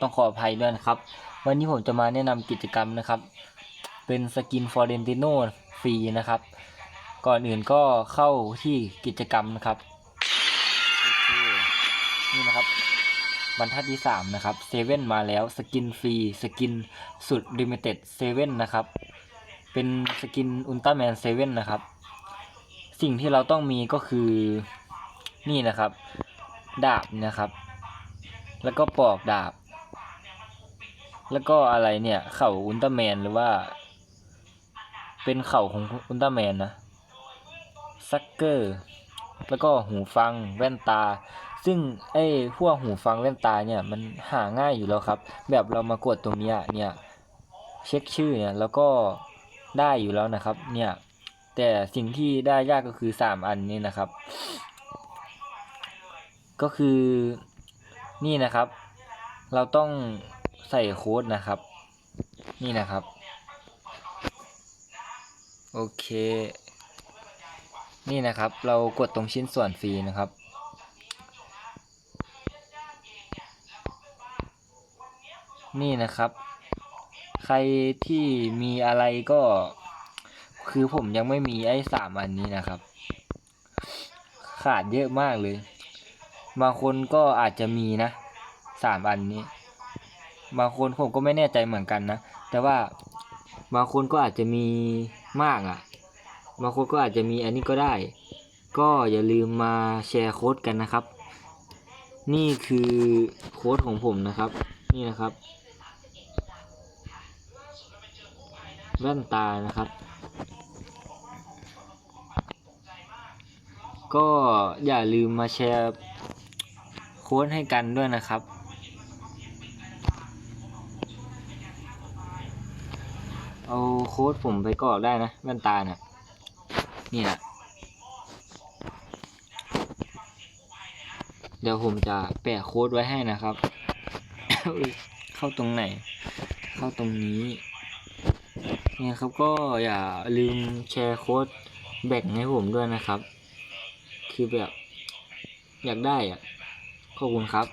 ต้องขออภัยด้วยนะครับ วันนี้ผมจะมาแนะนำกิจกรรมนะครับ เป็นสกินฟอร์เรนติโนฟรีนะครับ ก่อนอื่นก็เข้าที่กิจกรรมนะครับนี่นะครับบรรทัดที่สามนะครับเซเว่นมาแล้วสกินฟรีสกินสุดลิมิเต็ดเซเว่นนะครับ เป็นสกินอุลตร้าแมนเซเว่นนะครับ สิ่งที่เราต้องมีก็คือนี่นะครับ ดาบนะครับ แล้วก็ปอกดาบ แล้วก็อะไรเนี่ย เข่าอุลตร้าแมนหรือว่า เป็นเข่าของอุลตร้าแมนนะซักเกอร์ แล้วก็หูฟังแว่นตา ซึ่งไอ้พวกหูฟังแว่นตาเนี่ยมันหาง่ายอยู่แล้วครับ แบบเรามากดตรงเนี้ยเนี่ยเช็คชื่อเนี่ยแล้วก็ได้อยู่แล้วนะครับ เนี่ยแต่สิ่งที่ได้ยากก็คือสามอันนี้นะครับ ก็คือนี่นะครับ เราต้อง ใส่โค้ดนะครับ นี่นะครับ โอเค นี่นะครับ เรากดตรงชิ้นส่วนฟรีนะครับ นี่นะครับ ใครที่มีอะไรก็ คือผมยังไม่มีไอ้สามอันนี้นะครับ ขาดเยอะมากเลย บางคนก็อาจจะมีนะสามอันนี้ บางคนผมก็ไม่แน่ใจเหมือนกันนะ แต่ว่าบางคนก็อาจจะมีมากอะ บางคนก็อาจจะมีอันนี้ก็ได้ ก็อย่าลืมมาแชร์โค้ดกันนะครับ นี่คือโค้ดของผมนะครับ นี่นะครับแว่นตานะครับ ก็อย่าลืมมาแชร์โค้ดให้กันด้วยนะครับ เอาโค้ดผมไปกรอกได้นะแว่นตาเนี่ยนี่แหละเดี๋ยวผมจะแปะโค้ดไว้ให้นะครับ เข้าตรงไหน เข้าตรงนี้เนี่ยครับก็อย่าลืมแชร์โค้ดแบ่งให้ผมด้วยนะครับ คือแบบ อยากได้อะขอบคุณครับ